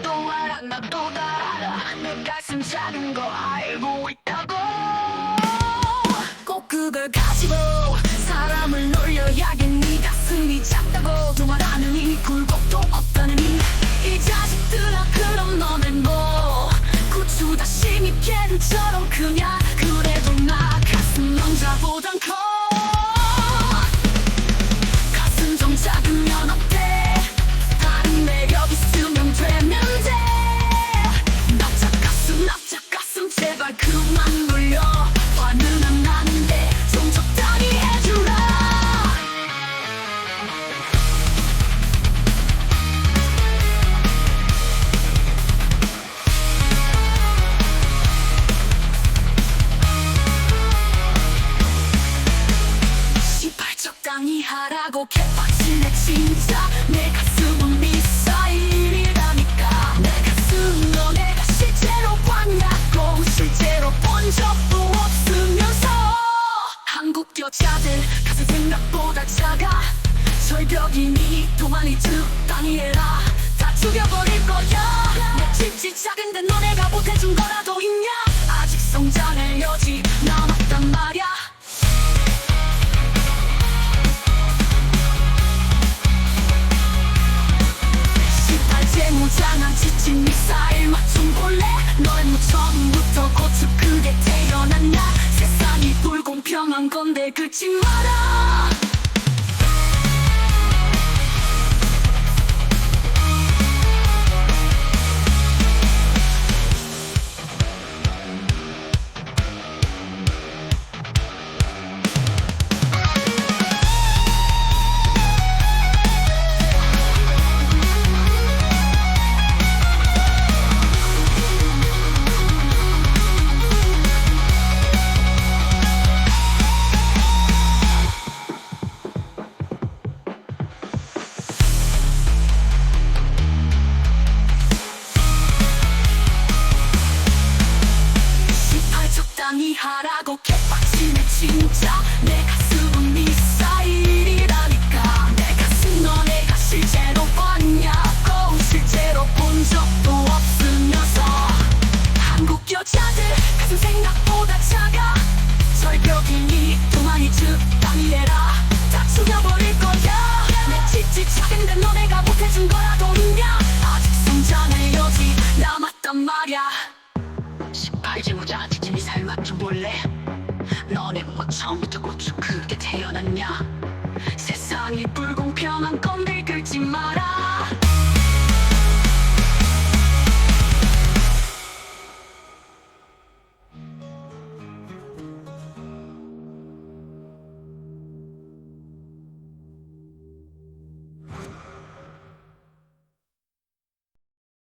나도 알아 다 알아 내 가슴 작은 거 알고 있다고. 꼭 그걸 가지고 사람을 놀려야겠 네 가슴이 작다고 두말하는 이 굴곡도 없다는 이이 자식들아 그럼 너는 뭐 고추다 심이 걔들처럼 크냐 그래도 나 가슴 남자보단 커 제발 그만 놀려. 화는 안 나는데 좀 적당히 해주라. 하라고 개빡치네 진짜. 내가 절벽이니 도만이 적당히 해라 다 죽여버릴 거야. 내 집지 작은데 너네가 못해준 거라도 있냐? 아직 성장할 여지 남았단 말야. 시팔제 무장한 지친 미사일 맞춤 볼래? 너의 뭐 처음부터 고추 크게 태어났냐? 세상이 불공평한 건데 긁지 마라 적당히 하라고 개빡치네 진짜. 내 가슴은 미사일이라니까. 내 가슴 너 내가 실제로 봤냐고. 실제로 본 적도 없으면서 한국 여자들 가슴 생각보다 작아. 절벽이니 도만이 적당히 해라 볼래? 너네 뭐 처음부터 고추 크게 태어났냐? 세상이 불공평한 건데 긁지 마라